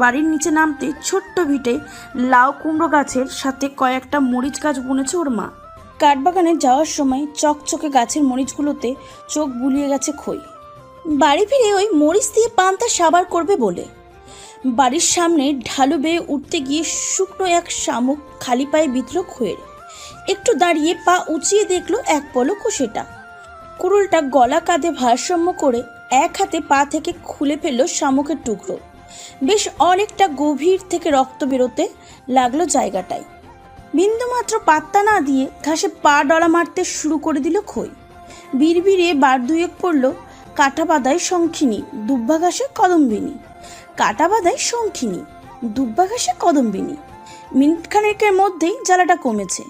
বাড়ির নিচে নামতে ছোট্ট ভিটে লাউ কুমড়ো গাছের সাথে কয়েকটা মরিচ গাছ বুনেছে ওর মা। কাঠবাগানে যাওয়ার সময় চকচকে গাছের মরিচগুলোতে চোখ বুলিয়ে গেছে খই। বাড়ি ফিরে ওই মরিচ দিয়ে পান্তা সাবার করবে বলে। বাড়ির সামনে ঢালু বেয়ে উঠতে গিয়ে শুকনো এক শামুক খালি পায়ে বিতল খোয়ের একটু দাঁড়িয়ে পা উঁচিয়ে দেখল এক পলকও সেটা। কুড়ুলটা গলা কাঁধে ভারসাম্য করে এক হাতে পা থেকে খুলে ফেলল শামুকের টুকরো। বেশ অনেকটা গভীর থেকে রক্ত বেরোতে লাগল জায়গাটায়। বিন্দুমাত্র পাত্তা না দিয়ে ঘাসে পা ডলা মারতে শুরু করে দিল খই। বিড়বিড়ে বার দুয়েক পড়ল কাটা বাদায় শঙ্খিনী দুব্বা ঘাসে কদম্বিনী। কাটা বাদায় শঙ্খিনী দুব্বা ঘাসে কদম্বিনী। মিনিটখানেকের মধ্যেই জ্বালাটা কমেছে।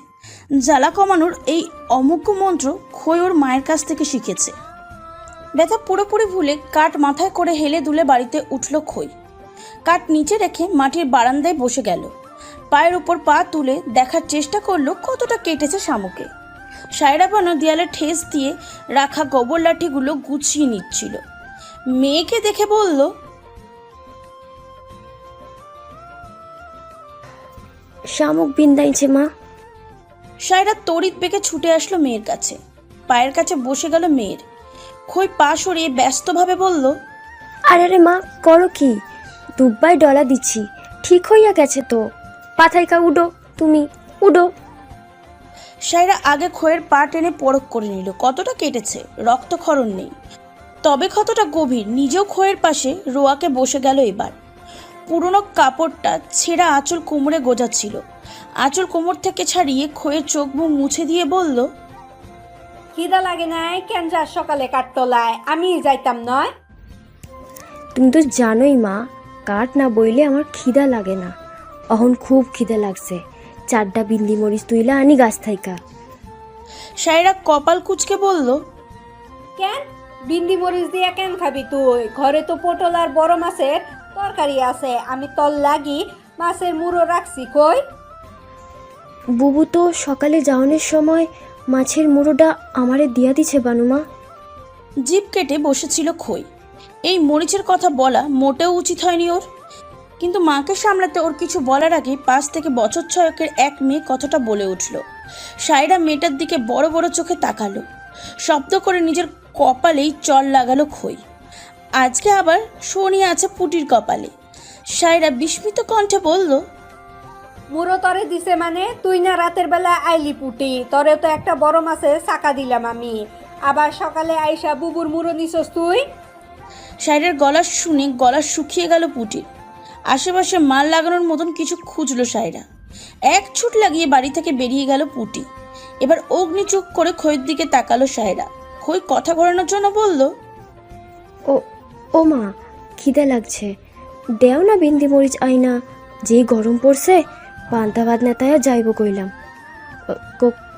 জ্বালা কমানোর এই অমুক মন্ত্র খই ওর মায়ের কাছ থেকে শিখেছে। ব্যথা পুরোপুরি ভুলে কাঠ মাথায় করে হেলে দুলে বাড়িতে উঠল খই। কাঠ নিচে রেখে মাটির বারান্দায় বসে গেল। পায়ের উপর পা তুলে দেখার চেষ্টা করল কতটা কেটেছে শামুকে। সায়রা বানো দেয়ালে ঠেস দিয়ে রাখা গোবর লাঠিগুলো গুছিয়ে নিচ্ছিল। মেয়েকে দেখে বলল শামুক বিন্দাইছে মা। সায়রা তড়িৎ বেগে ছুটে আসলো মেয়ের কাছে। পায়ের কাছে বসে গেল মেয়ের। খই পা সরিয়ে ব্যস্তভাবে বলল আরে রে মা করো কি? দুব্বাই ডলা দিচ্ছি। ঠিক হইয়া গেছে তো। পাথাইকা উডো তুমি উডো। সায়রা আগে খয়ের পা টেনে পরখ করে নিল। কতটা কেটেছে? রক্তক্ষরণ নেই। তবে কতটা গভীর নিজেও খয়ের পাশে রোয়াকে বসে গেল এবার। পুরনো কাপড়টা ছেঁড়া আঁচল কোমরে গোজাচ্ছিল। আঁচল কোমর থেকে ছাড়িয়ে খয়ের চোখ মুখ মুছে দিয়ে বলল খিদা লাগে নাই? কেন যা সকালে কাঠতলায়? আমি যাইতাম নয়? তুমি তো জানোই মা কাঠ না বইলে আমার খিদা লাগে না। অহন খুব খিদা লাগছে। চারটা বিন্দি মরিচ তুইলা আনি গাছ থাইকা। সাইরা কপাল কুচকে বলল কেন? বিন্দি মরিচ দিয়ে কেন খাবি তুই? ঘরে তো পটল আর বড় মাছের তরকারি আছে। আমি তল লাগি মাছের মুড়ো রাখছি কই? বুবু তো সকালে যাওয়ানোর সময় মাছের মুড়োটা আমারে দিয়া দিছে বানুমা। জিপ কেটে বসেছিল খই। এই মরিচের কথা বলা মোটেও উচিত হয়নি ওর। কিন্তু মাকে সামলাতে ওর কিছু বলার আগে পাশ থেকে বছর ছয়কের এক মেয়ে কথাটা বলে উঠল। সায়রা মেয়েটার দিকে বড় বড় চোখে তাকালো। শব্দ করে নিজের কপালেই চল লাগালো খই। আজকে আবার শনি আছে পুটির কপালে। সায়রা বিস্মিত কণ্ঠে বলল মুরো তরে দিছে মানে তুই না রাতের বেলা আইলি পুটি, তরে তো একটা বড় মাছে চাকা দিলাম আমি। আবার সকালে আইসা বুবুর মুড়ো নিছস তুই? সাইরের গলা শুনে গলা শুকিয়ে গেল পুটির। আশেপাশে মাল লাগানোর মতন কিছু খুঁজলো সাইরা। এক ছুট লাগিয়ে বাড়ি থেকে বেরিয়ে গেল পুটি। এবার অগ্নি চোখ করে খইয়ের দিকে তাকালো সায়রা খই কথা ঘোরানোর জন্য বলল, ও ও মা, খিদে লাগছে। দেও না বিন্দি মরিচ আইনা। যেই গরম পড়ছে, পান্তা নেতায় যাইব কইলাম।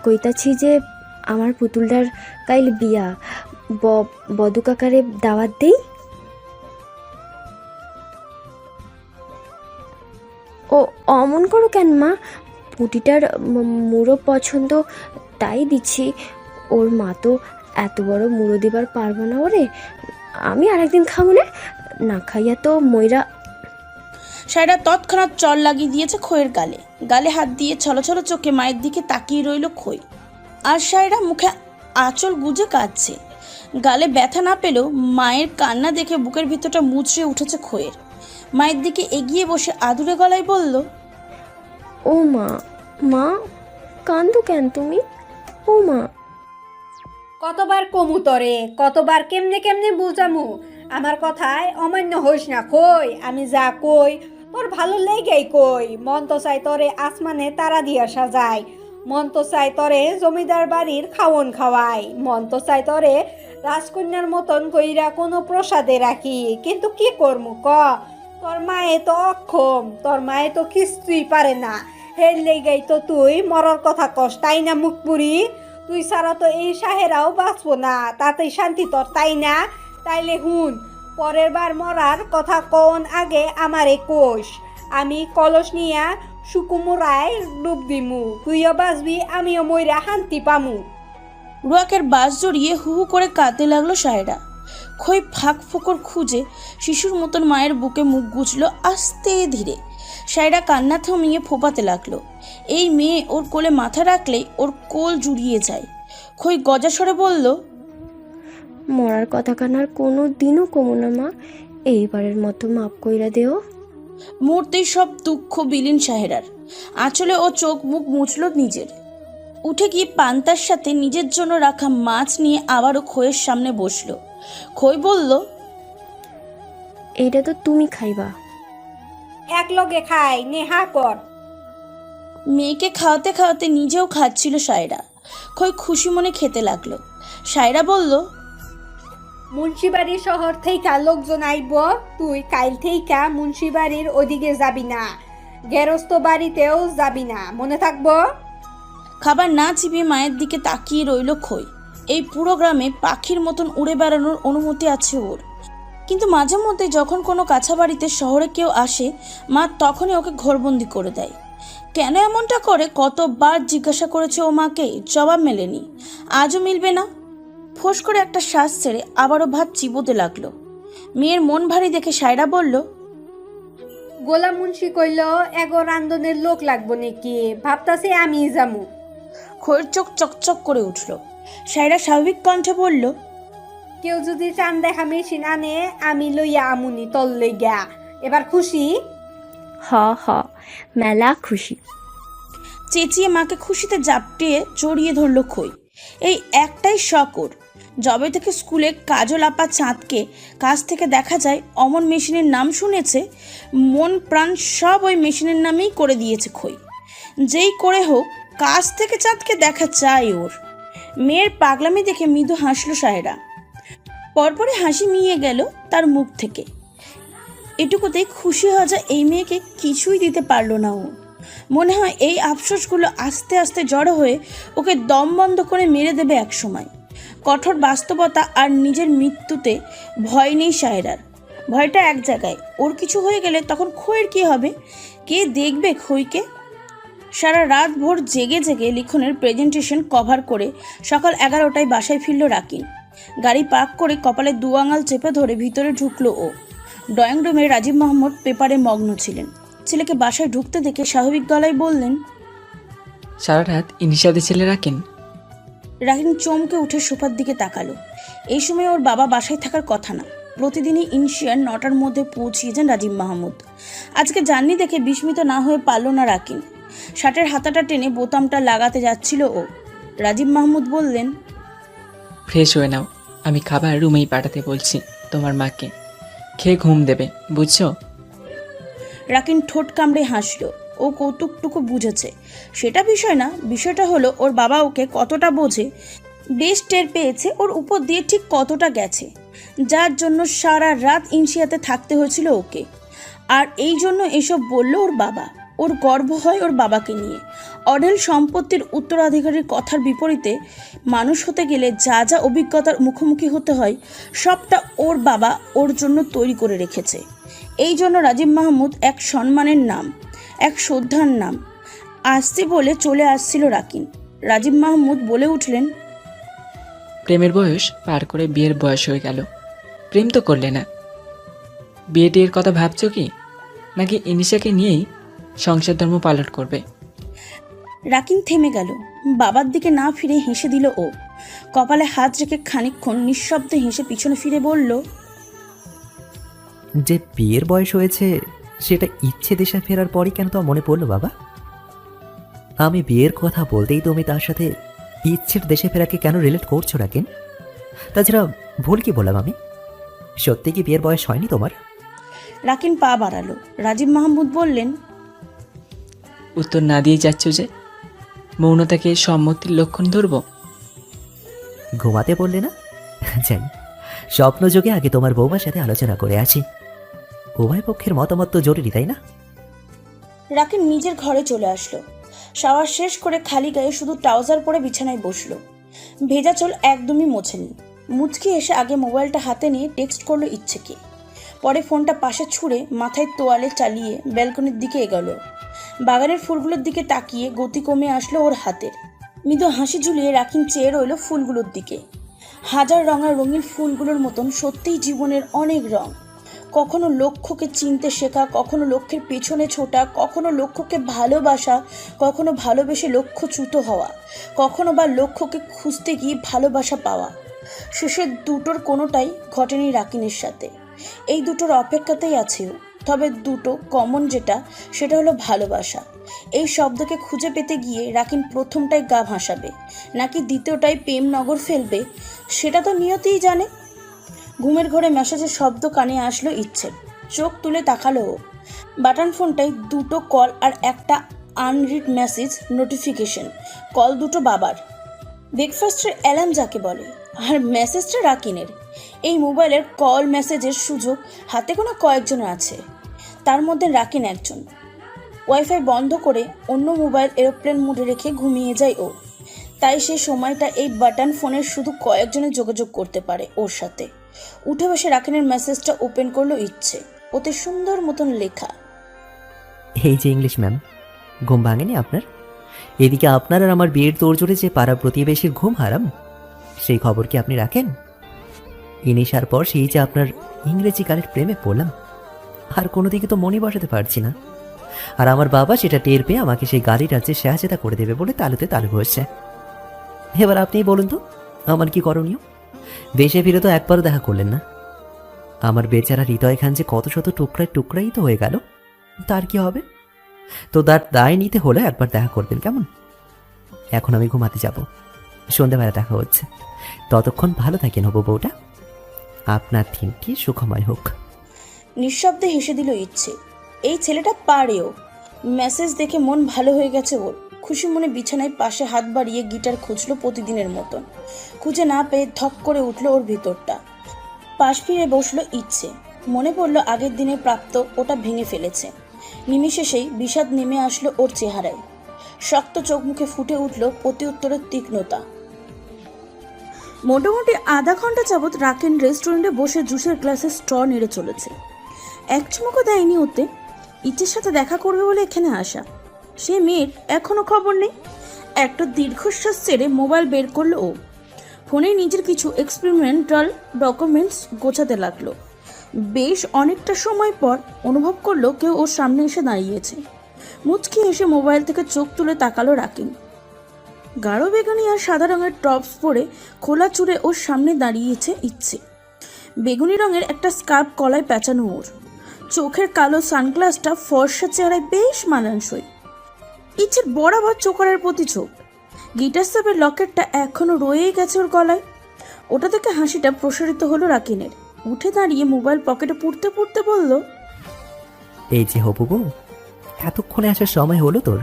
কইতাছি যে আমার পুতুলটার কাইল বিয়া। ব- বদু কাকারে দাওয়াত দেই? ও অমন করো কেন, মা? পুটিটার মুড়ো পছন্দ তাই দিচ্ছি। ওর মা তো এত বড় মুড়ো দিবার পারব না ওরে। আমি আরেকদিন খাব না। না খাইয়া তো ময়রা সায়রা তৎক্ষণাৎ চল লাগিয়ে দিয়েছে খইয়ের গালে। গালে হাত দিয়ে ছলো ছলো চোখে মায়ের দিকে তাকিয়ে রইল খই। আর সায়রা মুখে আঁচল গুজে কাঁদছে। গালে ব্যথা না পেলেও মায়ের কান্না দেখে বুকের ভিতরটা মুচড়ে উঠেছে খইয়ের। মায়ের দিকে এগিয়ে বসে আদুরে গলায় বলল ও মা মা কান্দো কেন তুমি? ও মা। কতবার কমু তরে কতবার কেমনে কেমনে বুঝামু? আমার কথায় অমান্য হইস না কই? আমি যা কই তোর ভালো লেগেই কই। মন তো চাই তরে আসমানে তারা দিয়া সাজাই। মন তো চাই তরে জমিদার বাড়ির খাওন খাওয়াই। মন তো চাই তরে রাজকন্যার মতন কইরা কোনো প্রসাদে রাখি। কিন্তু কি করমু ক? তোর মায়ে তো অক্ষম, তোর মায়ে তো কিছুই পারে না। হের লেগেই তো তুই মরার কথা কস, তাই না মুখপুরি? তুই ছাড়া তো এই সাহেরাও বাঁচবো না, তাতেই শান্তি তোর, তাই না? তাইলে হুন, পরের বার মরার কথা কন আগে আমারে কোষ আমি কলস নিয়া সুকুমুরায় ডুব দিমু, তুইও বাঁচবি, আমিও মইরা শান্তি পামু। রুয়াকের বাস জড়িয়ে হু হু করে কাঁদতে লাগল সায়রা খই ফাঁক ফোকর খুঁজে শিশুর মতন মায়ের বুকে মুখ গুছল আস্তে ধীরে। সায়রা কান্না থামিয়ে ফোপাতে লাগল। এই মেয়ে ওর কোলে মাথা রাখলেই ওর কোল জুড়িয়ে যায়। খই গজাস্বরে বলল মরার কথা কানার কোনো দিনও কমো না মা এইবারের মতো মাপ কইরা দেও। মুহূর্তেই সব দুঃখ বিলীন সাহেরার। আঁচলে ও চোখ মুখ মুছল নিজের। উঠে গিয়ে পান্তার সাথে নিজের জন্য রাখা মাছ নিয়ে আবারও খইয়ের সামনে বসল। খই বলল এটা তো তুমি খাইবা। এক লগে খাই নেহা কর। মেয়েকে খাওয়াতে খাওয়াতে নিজেও খাচ্ছিল সায়রা। খই খুশি মনে খেতে লাগল। সায়রা বলল মুন্সিবাড়ি শহর থেকে লোকজন আইব তুই কাইল থেকে মুন্সিবাড়ির ওদিকে যাবি না গেরস্ত বাড়িতেও যাবি না মনে থাকব? খাবার না চিবিয়ে মায়ের দিকে তাকিয়ে রইল খই। এই পুরো গ্রামে পাখির মতন উড়ে বেড়ানোর অনুমতি আছে ওর। কিন্তু মাঝে মধ্যে যখন কোনো কাছা বাড়িতে শহরে কেউ আসে মা তখনই ওকে ঘরবন্দি করে দেয়। কেন এমনটা করে? কতবার জিজ্ঞাসা করেছে ও মাকে জবাব মেলেনি। আজও মিলবে না। ফোঁস করে একটা শ্বাস ছেড়ে আবারও ভাত চিবোতে লাগল। মেয়ের মন ভারী দেখে সায়রা বলল গোলাম মুন্সি কইল এগো রান্ধনের লোক লাগবো নাকি? ভাবতাছে আমি যামু। খয়ের চোখ চকচক করে উঠল। সায়রা স্বাভাবিক কণ্ঠে বলল কেউ যদি চান দেখা মেশিন আনে আমি লইয়া আমুনি তল লইগা। এবার খুশি? হ হ মেলা খুশি। চেঁচিয়ে মাকে খুশিতে জাপটিয়ে জড়িয়ে ধরল খই। এই একটাই শখ ওর যবে থেকে স্কুলে কাজল আপা চাঁদকে কাছ থেকে দেখা যায় অমন মেশিনের নাম শুনেছে মন প্রাণ সব ওই মেশিনের নামেই করে দিয়েছে খই। যেই করে হোক কাছ থেকে চাঁদকে দেখা চাই ওর। মেয়ের পাগলামি দেখে মৃদু হাসলো সাহেরা। পরপরে হাসি মিয়ে গেল তার মুখ থেকে। এটুকুতেই খুশি হওয়া যায় এই মেয়েকে কিছুই দিতে পারল না ও। মনে হয় এই আফসোসগুলো আস্তে আস্তে জড়ো হয়ে ওকে দম বন্ধ করে মেরে দেবে এক সময় কঠোর বাস্তবতা আর নিজের মৃত্যুতে ভয় নেই সায়রার ভয়টা এক জায়গায়। ওর কিছু হয়ে গেলে তখন খইয়ের কি হবে? কে দেখবে খইকে সারা রাত ভোর জেগে জেগে লিখনের প্রেজেন্টেশন কভার করে সকাল এগারোটায় বাসায় ফিরল রাকিন। গাড়ি পার্ক করে কপালে দু আঙাল চেপে ধরে ভিতরে ঢুকলো ও। ড্রয়িং রুমে রাজীব মাহমুদ পেপারে মগ্ন ছিলেন। ছেলেকে বাসায় ঢুকতে দেখে স্বাভাবিক গলায় বললেন সারা রাত ইনিশাদের ছেলে রাখেন রাহিন চমকে উঠে সোফার দিকে তাকালো। এই সময় ওর বাবা বাসায় থাকার কথা না। প্রতিদিনই ইনশিয়ার নটার মধ্যে পৌঁছিয়ে যান রাজীব মাহমুদ। আজকে জার্নি দেখে বিস্মিত না হয়ে পারল না রাকিন। শার্টের হাতাটা টেনে বোতামটা লাগাতে যাচ্ছিল ও। রাজীব মাহমুদ বললেন ফ্রেশ হয়ে নাও আমি খাবার রুমেই পাঠাতে বলছি তোমার মাকে। খেয়ে ঘুম দেবে বুঝছ? রাকিন ঠোঁট কামড়ে হাসলো। ও কৌতুকটুকু বুঝেছে। সেটা বিষয় না বিষয়টা হলো ওর বাবা ওকে কতটা বোঝে বেশ টের পেয়েছে ওর উপর দিয়ে ঠিক কতটা গেছে। যার জন্য সারা রাত ইনশিয়াতে থাকতে হয়েছিল ওকে। আর এই জন্য এসব বলল ওর বাবা। ওর গর্ব হয় ওর বাবাকে নিয়ে। অঢেল সম্পত্তির উত্তরাধিকারীর কথার বিপরীতে মানুষ হতে গেলে যা যা অভিজ্ঞতার মুখোমুখি হতে হয়, সবটা ওর বাবা ওর জন্য তৈরি করে রেখেছে। এই জন্য রাজীব মাহমুদ এক সম্মানের নাম, এক শ্রদ্ধার নাম। আসছে বলে চলে আসছিল রাকিন। রাজীব মাহমুদ বলে উঠলেন, প্রেমের বয়স পার করে বিয়ের বয়স হয়ে গেল। প্রেম তো করলে না। বিয়ে টিয়ের কথা ভাবছ কি? নাকি ইনিশাকে নিয়েই সংসার ধর্ম পালন করবে। রাকিন থেমে গেল। বাবার দিকে না ফিরে হেসে দিল ও। কপালে হাত রেখে খানিকক্ষণ নিঃশব্দে হেসে পিছনে ফিরে বলল যে বিয়ের বয়স হয়েছে সেটা ইচ্ছে দেশে ফেরার পরই কেন তো মনে পড়ল বাবা? আমি বিয়ের কথা বলতেই তুমি তার সাথে ইচ্ছের দেশে ফেরাকে কেন রিলেট করছ রাকেন তাছাড়া ভুল কি বললাম আমি? সত্যি কি বিয়ের বয়স হয়নি তোমার? রাকিন পা বাড়ালো। রাজীব মাহমুদ বললেন উত্তর না দিয়ে যাচ্ছ যে? মৌনতাকে সম্মতির লক্ষণ ধরবো? ঘুমাতে বললে না? জানি। স্বপ্নযোগে আগে তোমার বৌমার সাথে আলোচনা করে আছি উভয় পক্ষের মতামত তো জরুরি তাই না? রাকিন নিজের ঘরে চলে আসলো। শাওয়ার শেষ করে খালি গায়ে শুধু ট্রাউজার পরে বিছানায় বসল। ভেজা চোল একদমই মোছেনি। মুচকি এসে আগে মোবাইলটা হাতে নিয়ে টেক্সট করল ইচ্ছেকে। পরে ফোনটা পাশে ছুঁড়ে মাথায় তোয়ালে চালিয়ে ব্যালকনির দিকে এগোলো। বাগানের ফুলগুলোর দিকে তাকিয়ে গতি কমে আসলো ওর হাতের। মৃদু হাসি ঝুলিয়ে রাকিন চেয়ে রইল ফুলগুলোর দিকে। হাজার রঙা রঙিন ফুলগুলোর মতন সত্যিই জীবনের অনেক রং। কখনো লক্ষ্যকে চিনতে শেখা, কখনো লক্ষ্যের পেছনে ছোটা, কখনো লক্ষ্যকে ভালোবাসা, কখনো ভালোবেসে লক্ষ্যচ্যুত হওয়া, কখনো বা লক্ষ্যকে খুঁজতে গিয়ে ভালোবাসা পাওয়া। শেষের দুটোর কোনোটাই ঘটেনি রাকিনের সাথে। এই দুটোর অপেক্ষাতেই আছেও তবে দুটো কমন যেটা, সেটা হলো ভালোবাসা। এই শব্দকে খুঁজে পেতে গিয়ে রাকিন প্রথমটাই গা ভাসাবে, নাকি দ্বিতীয়টাই প্রেম নগর ফেলবে, সেটা তো নিয়তিই জানে। ঘুমের ঘরে মেসেজের শব্দ কানে আসলো ইচ্ছে, চোখ তুলে তাকালো। বাটন ফোনটায় দুটো কল আর একটা আনরিড মেসেজ নোটিফিকেশন কল দুটো বাবার। ব্রেকফাস্টের অ্যালার্ম যাকে বলে, আর মেসেজটা রাকিনের। এই মোবাইলের কল মেসেজের সুযোগ, হাতে কোনো কয়েকজন আছে। তার মধ্যে রাকিন একজন। ওয়াইফাই বন্ধ করে অন্য মোবাইল এরোপ্লেন মুডে রেখে ঘুমিয়ে যায় ও। তাই সে সময়টা এই বাটন ফোনের শুধু কয়েকজনে যোগাযোগ করতে পারে ওর সাথে। উঠে বসে রাকিনের মেসেজটা ওপেন করল ইচ্ছে। ওতে সুন্দর মতন লেখা। এই যে ইংলিশ, ম্যাম, ঘুম ভাঙেনি আপনার? এদিকে আপনার আর আমার বিয়ের তোড়জোড়ে যে পাড়া প্রতিবেশীর ঘুম হারাম, সেই খবর কি আপনি রাখেন? ইনিশার পর সেই যে আপনার ইংরেজি গানের প্রেমে পড়লাম আর কোনো দিকে তো মনে বসাতে পারছি না। আর আমার বাবা সেটা টের পেয়ে আমাকে সেই গাড়ি যে সাহায্যতা করে দেবে বলে তালুতে তালু হয়েছে। এবার আপনিই বলুন তো, আমার কি করণীয়? দেশে ফিরে তো একবারও দেখা করলেন না। আমার বেচারা হৃদয় খান যে কত শত টুকরায় টুকরাই তো হয়ে গেল, তার কি হবে? তো তার দায় নিতে হলে একবার দেখা করবেন কেমন? এখন আমি ঘুমাতে যাব। সন্ধ্যাবেলা দেখা হচ্ছে। ততক্ষণ ভালো থাকেন হব বউটা। আপনার দিনটি সুখময় হোক। নিঃশব্দে হেসে দিল ইচ্ছে। এই ছেলেটা পারেও। মেসেজ দেখে মন ভালো হয়ে গেছে ওর। খুশি মনে বিছানায় পাশে হাত বাড়িয়ে গিটার খুঁজলো প্রতিদিনের মতন। খুঁজে না পেয়ে ধক করে উঠল ওর ভিতরটা। পাশ ফিরে বসল ইচ্ছে। মনে পড়ল আগের দিনে প্রাপ্ত ওটা ভেঙে ফেলেছে। নিমিষেষেই বিষাদ নেমে আসলো ওর চেহারায়। শক্ত চোখ মুখে ফুটে উঠল প্রতি উত্তরের তীক্ষ্ণতা। মোটামুটি আধা ঘণ্টা যাবৎ রাকেন রেস্টুরেন্টে বসে জুসের গ্লাসে স্ট্র নেড়ে চলেছে। এক চুমুকও দেয়নি ওতে। ইচ্ছের সাথে দেখা করবে বলে এখানে আসা। সে মেয়ের এখনও খবর নেই। একটা দীর্ঘশ্বাস ছেড়ে মোবাইল বের করল ও। ফোনে নিজের কিছু এক্সপেরিমেন্টাল ডকুমেন্টস গোছাতে লাগল। বেশ অনেকটা সময় পর অনুভব করল কেউ ওর সামনে এসে দাঁড়িয়েছে। মুচকি এসে মোবাইল থেকে চোখ তুলে তাকালো রাকিন গাঢ় বেগুনি আর সাদা রঙের টপস পরে খোলা চুড়ে ওর সামনে দাঁড়িয়েছে ইচ্ছে। বেগুনি রঙের একটা স্কার্ফ কলায় প্যাঁচানো ওর। চোখের কালো সানগ্লাসটা ফর্সা চেহারায় বেশ মানানসই। ইচ্ছের বরাবর চোকারের প্রতি চোখ গিটার সাপের লকেটটা এখনও রয়েই গেছে ওর গলায়। ওটা থেকে হাসিটা প্রসারিত হলো রাকিনের। উঠে দাঁড়িয়ে মোবাইল পকেটে পুড়তে পুড়তে বলল এই যে হবু বউ এতক্ষণে আসার সময় হলো তোর।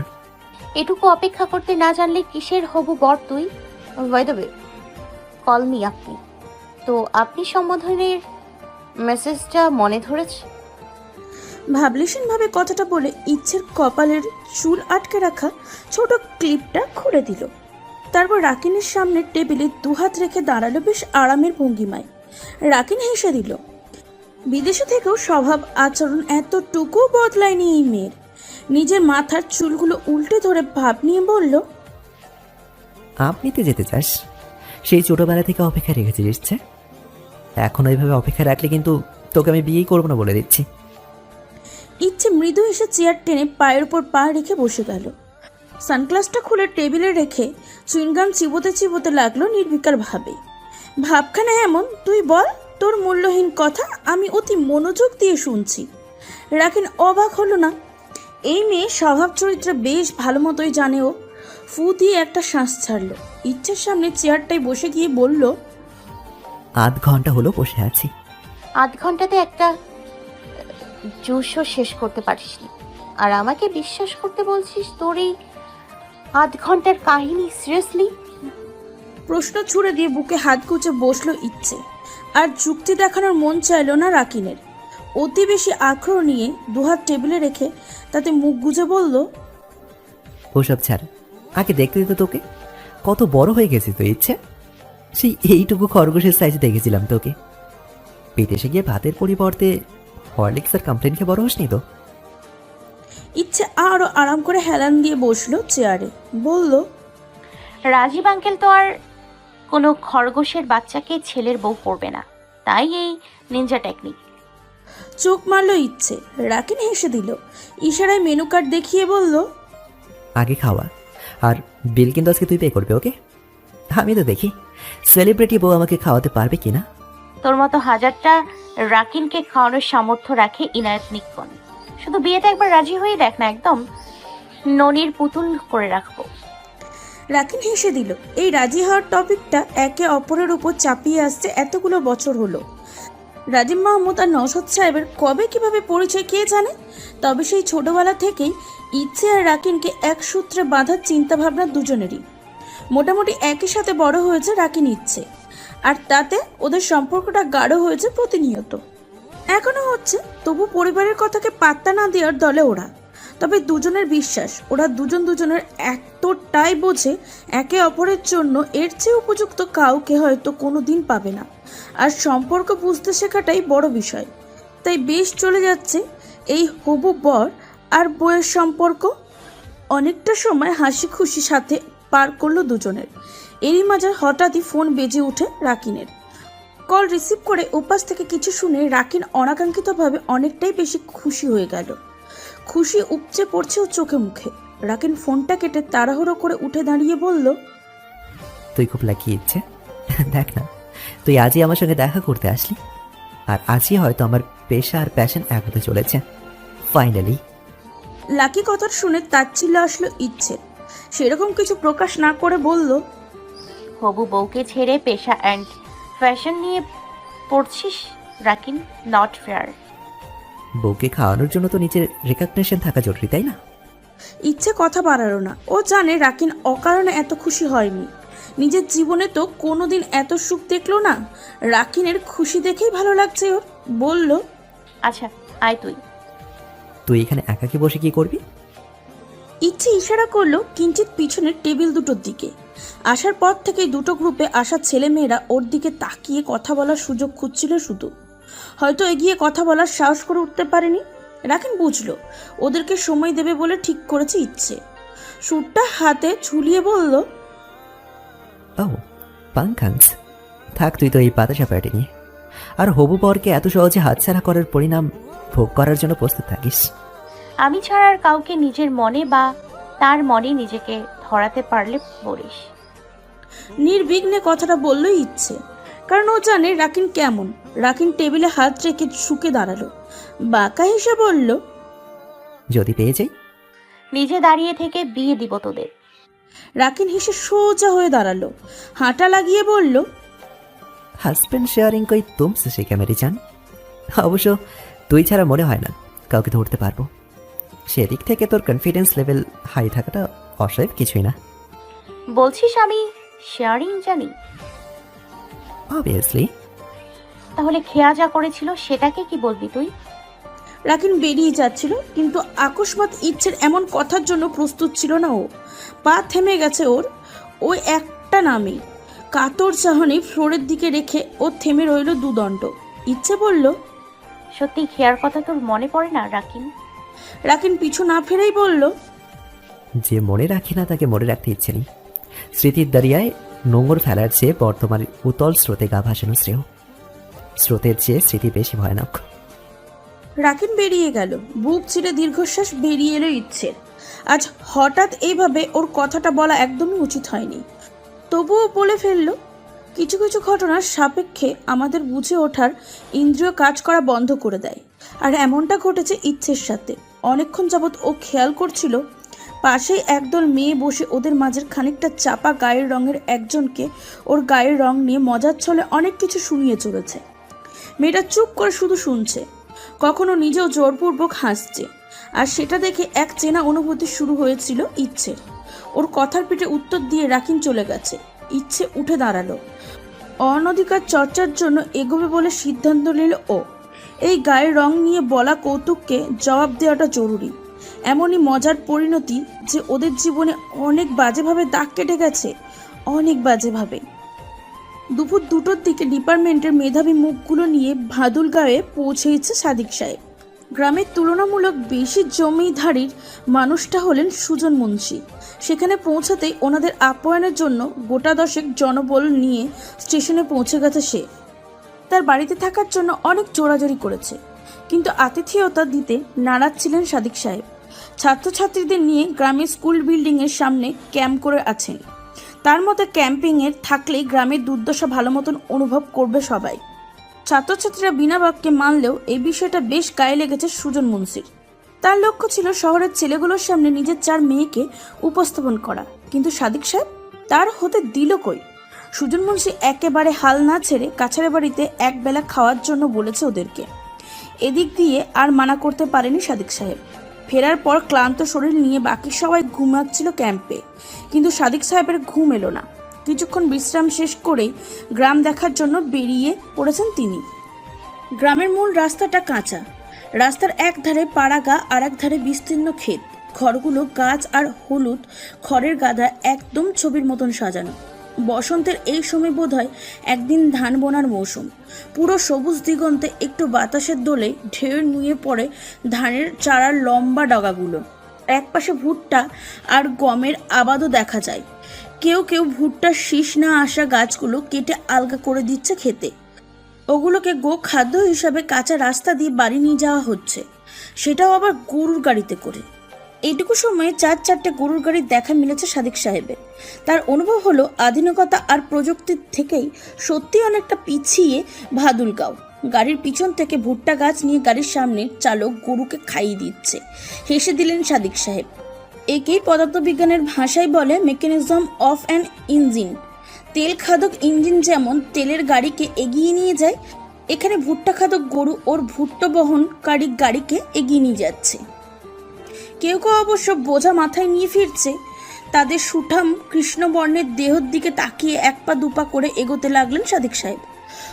এটুকু অপেক্ষা করতে না জানলে কিসের হবু বর তুই? বাই দ্য কল মি আপনি। তো আপনি সম্বোধনের মেসেজটা মনে ধরেছে? ভাবলেশীনভাবে কথাটা বলে ইচ্ছের কপালের চুল আটকে রাখা ছোট ক্লিপটা খুলে দিল। তারপর রাকিনের সামনে টেবিলে দুহাত রেখে দাঁড়াল বেশ আরামের ভঙ্গিমায়। রাকিন হেসে দিল, বিদেশে থেকেও স্বভাব আচরণ এতটুকু বদলায়নি এই মেয়ের। নিজের মাথার চুলগুলো উল্টে ধরে ভাব নিয়ে বলল, আপনি তো যেতে চাস। সেই ছোটবেলা থেকে অপেক্ষা রেখেছিস এখন ওইভাবে অপেক্ষা রাখলে কিন্তু তোকে আমি বিয়েই করব না বলে দিচ্ছি। ইচ্ছে মৃদু এসে চেয়ার টেনে পায়ের উপর পা রেখে বসে গেল। সানগ্লাসটা খুলে টেবিলে রেখে চুইনগাম চিবোতে চিবোতে লাগল নির্বিকার ভাবে। ভাবখানা এমন তুই বল তোর মূল্যহীন কথা আমি অতি মনোযোগ দিয়ে শুনছি। রাখিন অবাক হলো না। এই মেয়ে স্বভাব চরিত্র বেশ ভালো মতোই জানে ও ফু দিয়ে একটা শ্বাস ছাড়লো। ইচ্ছের সামনে চেয়ারটায় বসে গিয়ে বলল আধ ঘণ্টা হলো বসে আছি। আধ ঘন্টাতে একটা জুসও শেষ করতে পারিসনি। আর আমাকে বিশ্বাস করতে বলছিস তোর এই আধ ঘণ্টার কাহিনী সিরিয়াসলি প্রশ্ন ছুড়ে দিয়ে বুকে হাত গুজে বসল ইচ্ছে। আর যুক্তি দেখানোর মন চাইল না রাকিনের। অতি বেশি আগ্রহ নিয়ে দুহাত টেবিলে রেখে তাতে মুখ গুজে বলল ওসব ছাড় আগে দেখতে দিত তোকে। কত বড় হয়ে গেছে তো ইচ্ছে। সেই এইটুকু খরগোশের সাইজে দেখেছিলাম তোকে। বিদেশে গিয়ে ভাতের পরিবর্তে হরলিক্স আর কমপ্লেন খেয়ে বড় হসনি তো? ইচ্ছে আরও আরাম করে হেলান দিয়ে বসল চেয়ারে। বলল রাজীব আঙ্কেল তো আর কোনো খরগোশের বাচ্চাকে ছেলের বউ করবে না। তাই এই নিনজা টেকনিক চোখ মারল ইচ্ছে। রাকিন হেসে দিল। ইশারায় মেনু কার্ড দেখিয়ে বলল আগে খাওয়া। আর বিল কিন্তু আজকে তুই পে করবে ওকে আমি তো দেখি। সেলিব্রিটি বউ আমাকে খাওয়াতে পারবে কি না তোর মতো হাজারটা রাকিনকে খাওয়ানোর সামর্থ্য রাখে ইনায়ত নিকন শুধু বিয়েতে একবার রাজি হয়ে দেখ না, একদম ননির পুতুল করে রাখব। রাকিন হেসে দিল, এই রাজি হওয়ার টপিকটা একে অপরের উপর চাপিয়ে আসছে এতগুলো বছর হলো। রাজিম মাহমুদ আর নওশাদ সাহেবের কবে কীভাবে পরিচয় কে জানে? তবে সেই ছোটবেলা থেকেই ইচ্ছে আর রাকিনকে এক সূত্রে বাঁধার চিন্তাভাবনা দুজনেরই। মোটামুটি একই সাথে বড় হয়েছে রাকিন ইচ্ছে। আর তাতে ওদের সম্পর্কটা গাঢ় হয়েছে প্রতিনিয়ত। এখনও হচ্ছে, তবু পরিবারের কথাকে পাত্তা না দেওয়ার দলে ওরা। তবে দুজনের বিশ্বাস, ওরা দুজন দুজনের এতটাই বোঝে, একে অপরের জন্য এর চেয়ে উপযুক্ত কাউকে হয়তো কোনো দিন পাবে না। আর সম্পর্ক বুঝতে শেখাটাই বড় বিষয়। তাই বেশ চলে যাচ্ছে এই হবু বর আর বইয়ের সম্পর্ক। অনেকটা সময় হাসি খুশি সাথে পার করল দুজনের। এরই মাঝে হঠাৎই ফোন বেজে উঠে রাকিনের। কল রিসিভ করে উপাস থেকে কিছু শুনে রাকিন অনাকাঙ্ক্ষিতভাবে অনেকটাই বেশি খুশি হয়ে গেল। খুশি উপচে পড়ছে ওর চোখে মুখে। রাকিন ফোনটা কেটে তাড়াহুড়ো করে উঠে দাঁড়িয়ে বলল তুই খুব লাগিয়ে ইচ্ছে। দেখ না তুই আজই আমার সঙ্গে দেখা করতে আসলি। আর আজই হয়তো আমার পেশা আর প্যাশন এক হতে চলেছে। ফাইনালি লাকি কথা শুনে তাচ্ছিল্য আসলো ইচ্ছে। সেরকম কিছু প্রকাশ না করে বলল হবু বউকে ছেড়ে পেশা অ্যান্ড ফ্যাশন নিয়ে পড়ছিস রাকিন? নট ফেয়ার বউকে খাওয়ানোর জন্য তো নিজের রেকগনেশন থাকা জরুরি তাই না? ইচ্ছে কথা বাড়ালো না। ও জানে রাকিন অকারণে এত খুশি হয়নি। নিজের জীবনে তো কোনোদিন এত সুখ দেখল না। রাকিনের খুশি দেখেই ভালো লাগছে ওর। বলল আচ্ছা আয় তুই। তুই এখানে একাকি বসে কি করবি? ইচ্ছে ইশারা করল কিঞ্চিত পিছনের টেবিল দুটোর দিকে। আসার পর থেকে দুটো গ্রুপে আসা ছেলেমেয়েরা ওর দিকে তাকিয়ে কথা বলার সুযোগ খুঁজছিল শুধু। হয়তো এগিয়ে কথা বলার সাহস করে উঠতে পারেনি। রাখেন বুঝলো, ওদেরকে সময় দেবে বলে ঠিক করেছে ইচ্ছে। সুরটা হাতে ঝুলিয়ে বলল, ও পাঙ্কান্স থাক তুই তো এই বাতাসা প্যাটে নিয়ে। আর হবু পরকে এত সহজে হাতছাড়া করার পরিণাম ভোগ করার জন্য প্রস্তুত থাকিস। আমি ছাড়া আর কাউকে নিজের মনে বা তার মনে নিজেকে ধরাতে পারলে বলিস। নির্বিঘ্নে কথাটা বলল ইচ্ছে। কারণ ও জানে রাকিন কেমন। রাকিন টেবিলে হাত রেখে শুকে দাঁড়াল। বাঁকা হেসে বলল যদি পেয়ে যাই? নিজে দাঁড়িয়ে থেকে বিয়ে দিব তোদের। রাকিন হেসে সোজা হয়ে দাঁড়াল। হাঁটা লাগিয়ে বলল হাজব্যান্ড শেয়ারিং কই তুমসে শিখে মেরি চান? অবশ্য তুই ছাড়া মনে হয় না কাউকে ধরতে পারব। সেদিক থেকে তোর কনফিডেন্স লেভেল হাই থাকাটা অসহায় কিছুই না। বলছিস আমি শেয়ারিং জানি? অবভিয়াসলি তাহলে খেয়া যা করেছিল সেটাকে কি বলবি তুই? রাকিন বেরিয়ে যাচ্ছিল কিন্তু আকস্মাত ইচ্ছের এমন কথার জন্য প্রস্তুত ছিল না ও। পা থেমে গেছে ওর ওই একটা নামে। কাতর চাহনি ফ্লোরের দিকে রেখে ও থেমে রইল দুদণ্ড। ইচ্ছে বলল সত্যি খেয়ার কথা তোর মনে পড়ে না রাকিন রাকিন পিছু না ফেরেই বলল যে মনে রাখে না তাকে মনে রাখতে ইচ্ছে নেই। স্মৃতির দাঁড়িয়ায় নোংর ফেলার চেয়ে বর্তমানে উতল স্রোতে গা ভাসানো শ্রেয়। স্রোতের চেয়ে স্মৃতি বেশি ভয়ানক। রাকিন বেরিয়ে গেল। বুক চিরে দীর্ঘশ্বাস বেরিয়ে এলো ইচ্ছের। আজ হঠাৎ এইভাবে ওর কথাটা বলা একদমই উচিত হয়নি। তবুও বলে ফেলল কিছু কিছু ঘটনার সাপেক্ষে আমাদের বুঝে ওঠার ইন্দ্রিয় কাজ করা বন্ধ করে দেয়। আর এমনটা ঘটেছে ইচ্ছের সাথে। অনেকক্ষণ যাবৎ ও খেয়াল করছিল, পাশেই একদল মেয়ে বসে ওদের মাঝের খানিকটা চাপা গায়ের রঙের একজনকে ওর গায়ের রং নিয়ে মজার ছলে অনেক কিছু শুনিয়ে চলেছে। মেয়েটা চুপ করে শুধু শুনছে, কখনো নিজেও জোরপূর্বক হাসছে, আর সেটা দেখে এক চেনা অনুভূতি শুরু হয়েছিল ইচ্ছের ওর কথার পিঠে উত্তর দিয়ে রাখিন চলে গেছে, ইচ্ছে উঠে দাঁড়াল। অনধিকার চর্চার জন্য এগোবে বলে সিদ্ধান্ত নিল ও। এই গায়ের রং নিয়ে বলা কৌতুককে জবাব দেওয়াটা জরুরি। এমনই মজার পরিণতি যে ওদের জীবনে অনেক বাজেভাবে দাগ কেটে গেছে, অনেক বাজেভাবে। দুপুর দুটোর দিকে ডিপার্টমেন্টের মেধাবী মুখগুলো নিয়ে ভাদুল গায়ে পৌঁছেছে সাদিক সাহেব। গ্রামের তুলনামূলক বেশি জমিধারীর মানুষটা হলেন সুজন মুন্সি। সেখানে পৌঁছাতেই ওনাদের আপ্যায়নের জন্য গোটা দশেক জনবল নিয়ে স্টেশনে পৌঁছে গেছে সে। তার বাড়িতে থাকার জন্য অনেক জোরাজোরি করেছে। কিন্তু আতিথেয়তা দিতে নারাজ ছিলেন সাদিক সাহেব। ছাত্রছাত্রীদের নিয়ে গ্রামের স্কুল বিল্ডিংয়ের সামনে ক্যাম্প করে আছেন। তার মতে ক্যাম্পিংয়ের থাকলেই গ্রামের দুর্দশা ভালো মতন অনুভব করবে সবাই। ছাত্রছাত্রীরা বিনা বাক্যে মানলেও এই বিষয়টা বেশ গায়ে লেগেছে সুজন মুন্সির। তার লক্ষ্য ছিল শহরের ছেলেগুলোর সামনে নিজের চার মেয়েকে উপস্থাপন করা। কিন্তু সাদিক সাহেব, তার হতে দিল কই? সুজন মুন্সি একেবারে হাল না ছেড়ে কাছাড়ে বাড়িতে একবেলা খাওয়ার জন্য বলেছে ওদেরকে। এদিক দিয়ে আর মানা করতে পারেনি সাদিক সাহেব। ফেরার পর ক্লান্ত শরীর নিয়ে বাকি সবাই ঘুমাচ্ছিল ক্যাম্পে। কিন্তু সাদিক সাহেবের ঘুম এলো না। কিছুক্ষণ বিশ্রাম শেষ করেই গ্রাম দেখার জন্য বেরিয়ে পড়েছেন তিনি। গ্রামের মূল রাস্তাটা কাঁচা। রাস্তার এক ধারে পাড়াগা আর এক ধারে বিস্তীর্ণ ক্ষেত। ঘরগুলো গাছ আর হলুদ, খড়ের গাদা একদম ছবির মতন সাজানো। বসন্তের এই সময় বোধ হয় একদিন ধান বোনার মৌসুম। পুরো সবুজ দিগন্তে একটু বাতাসের দোলে ঢেউ নুয়ে পড়ে ধানের চারার লম্বা ডগাগুলো। একপাশে ভুট্টা আর গমের আবাদও দেখা যায়। কেউ কেউ ভুট্টার শীষ না আসা গাছগুলো কেটে আলগা করে দিচ্ছে খেতে। ওগুলোকে গো খাদ্য হিসাবে কাঁচা রাস্তা দিয়ে বাড়ি নিয়ে যাওয়া হচ্ছে। সেটাও আবার গরুর গাড়িতে করে। এইটুকু সময়ে চার চারটে গরুর গাড়ির দেখা মিলেছে সাদিক সাহেবের। তার অনুভব হলো আধুনিকতা আর প্রযুক্তির থেকেই সত্যি অনেকটা পিছিয়ে ভাদুলগাঁও। গাড়ির পিছন থেকে ভুট্টা গাছ নিয়ে গাড়ির সামনে চালক গরুকে খাইয়ে দিচ্ছে। হেসে দিলেন সাদিক সাহেব। একেই পদার্থবিজ্ঞানের ভাষায় বলে মেকানিজম অফ অ্যান ইঞ্জিন। তেল খাদক ইঞ্জিন যেমন তেলের গাড়িকে এগিয়ে নিয়ে যায়, এখানে ভুট্টা খাদক গরু ওর ভুট্টো বহনকারী গাড়িকে এগিয়ে নিয়ে যাচ্ছে। কেউ কেউ অবশ্য বোঝা মাথায় নিয়ে ফিরছে। তাদের সুঠাম কৃষ্ণবর্ণের দেহর দিকে তাকিয়ে এক পা দুপা করে এগোতে লাগলেন সাদিক সাহেব।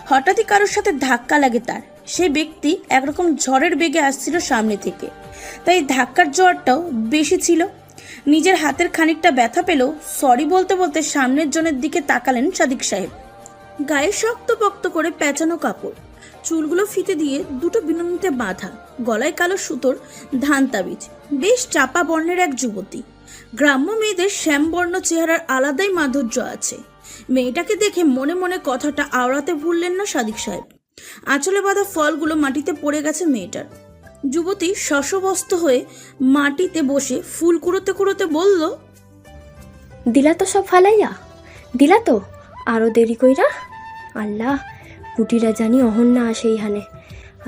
হঠাৎই কারোর সাথে ধাক্কা লাগে তার। সে ব্যক্তি একরকম ঝড়ের বেগে আসছিল সামনে থেকে। তাই ধাক্কার জোয়ারটাও বেশি ছিল। নিজের হাতের খানিকটা ব্যথা পেলেও সরি বলতে বলতে সামনের জনের দিকে তাকালেন সাদিক সাহেব। গায়ে শক্ত পক্ত করে পেঁচানো কাপড়। চুলগুলো ফিতে দিয়ে দুটো বিনুনিতে বাঁধা, গলায় কালো সুতোর ধান তাবিজ বেশ চাপা বর্ণের এক যুবতী। গ্রাম্য মেয়েদের শ্যামবর্ণ চেহারার আলাদাই মাধুর্য আছে। মেয়েটাকে দেখে মনে মনে কথাটা আওড়াতে ভুললেন না সাদিক সাহেব। আঁচলে বাঁধা ফলগুলো মাটিতে পড়ে গেছে মেয়েটার। যুবতী শশবস্ত হয়ে মাটিতে বসে ফুল কুড়োতে কুড়োতে বলল, দিলা তো সব ফালাইয়া, দিলা তো আরও দেরি কইরা? আল্লাহ পুটিরা জানি অহন না আসে ইহানে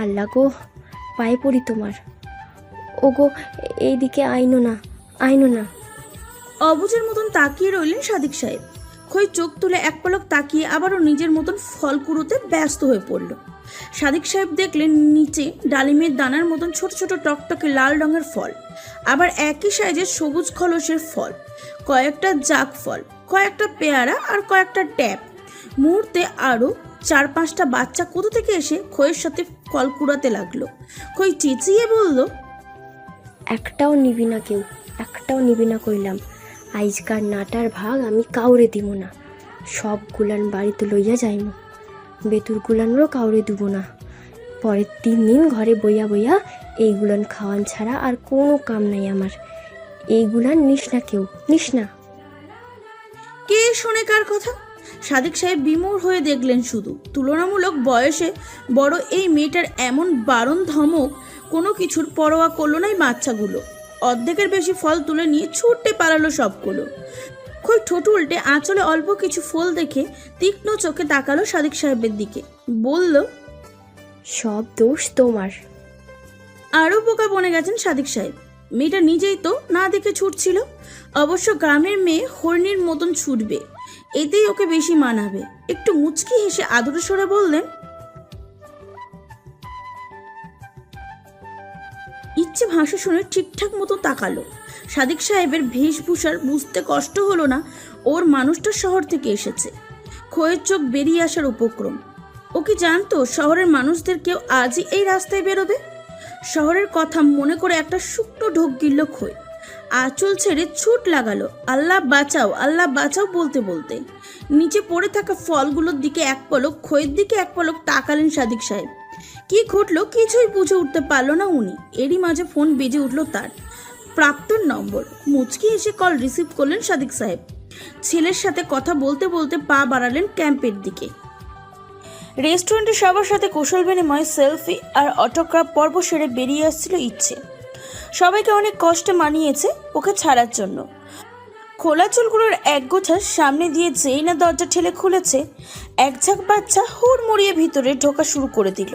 আল্লাহ গো, পায়ে পড়ি তোমার। ও গো এইদিকে আইনো না আইনো না। অবুজের মতন তাকিয়ে রইলেন সাদিক সাহেব। খই চোখ তুলে এক পলক তাকিয়ে আবারও নিজের মতন ফল কুড়োতে ব্যস্ত হয়ে পড়ল। সাদিক সাহেব দেখলেন নিচে ডালিমের দানার মতন ছোট ছোট টকটকে লাল রঙের ফল, আবার একই সাইজের সবুজ খলসের ফল, কয়েকটা জাক ফল, কয়েকটা পেয়ারা আর কয়েকটা ট্যাপ। মুহূর্তে আরও চার পাঁচটা বাচ্চা কোথা থেকে এসে খইয়ের সাথে ফল কুড়াতে লাগল। খই চেঁচিয়ে বলল একটাও নিবি না কেউ একটাও নিবি না কইলাম। আইজকার নাটার ভাগ আমি কাউরে দিব না। সব গুলান বাড়িতে লইয়া যাইম। বেতুর গুলানেরও কাউরে দিব না। পরের তিন দিন ঘরে বইয়া বইয়া এইগুলান খাওয়ান ছাড়া আর কোনো কাম নাই আমার। এইগুলান নিস না কেউ নিস না। কে শোনে কার কথা? সাদিক সাহেব বিমূঢ় হয়ে দেখলেন শুধু। তুলনামূলক বয়সে বড় এই মেয়েটার এমন বারণ ধমক কোনো কিছুর পরোয়া করল না এই বাচ্চাগুলো। অর্ধেকের বেশি ফল তুলে নিয়ে ছুটতে পালালো সবগুলো। খই ঠোঁট উল্টে আঁচলে অল্প কিছু ফল দেখে তীক্ষ্ণ চোখে তাকালো সাদিক সাহেবের দিকে। বলল সব দোষ তোমার। আরও বোকা বনে গেছেন সাদিক সাহেব। মেয়েটা নিজেই তো না দেখে ছুটছিল। অবশ্য গ্রামের মেয়ে হরিণীর মতন ছুটবে। এতেই ওকে বেশি মানাবে। একটু মুচকি হেসে আদরে সরে বললেন, ইচ্ছে ভাষা শুনে ঠিকঠাক মতো তাকালো। সাদিক সাহেবের বেশভূষার বুঝতে কষ্ট হলো না, ওর মানুষটা শহর থেকে এসেছে। খোয়ের চোখ বেরিয়ে আসার উপক্রম। ও কি জানতো শহরের মানুষদের কেউ আজই এই রাস্তায় বেরোবে? শহরের কথা মনে করে একটা শুকনো ঢোক গিলল খই আঁচল ছেড়ে ছুট লাগালো। আল্লাহ বাঁচাও আল্লাহ বাঁচাও, বলতে বলতে। নিচে পড়ে থাকা ফলগুলোর দিকে এক পলক খইয়ের দিকে এক পলক তাকালেন সাদিক সাহেব। কি ঘটলো কিছুই বুঝে উঠতে পারল না উনি। এরই মাঝে ফোন বেজে উঠল তার। প্রাপ্তর নম্বর। মুচকি এসে কল রিসিভ করলেন সাদিক সাহেব। ছেলের সাথে কথা বলতে বলতে পা বাড়ালেন ক্যাম্পের দিকে। রেস্টুরেন্টে সবার সাথে কুশল বিনিময়, সেলফি আর অটোগ্রাফ পর্ব সেরে বেরিয়ে আসছিল ইচ্ছে। সবাইকে অনেক কষ্টে মানিয়েছে ওকে ছাড়ার জন্য। খোলা চুলগুলোর এক গোছার সামনে দিয়ে যেই না দরজা ঠেলে খুলেছে, এক ঝাঁক বাচ্চা হুড় মুড়িয়ে ভিতরে ঢোকা শুরু করে দিল।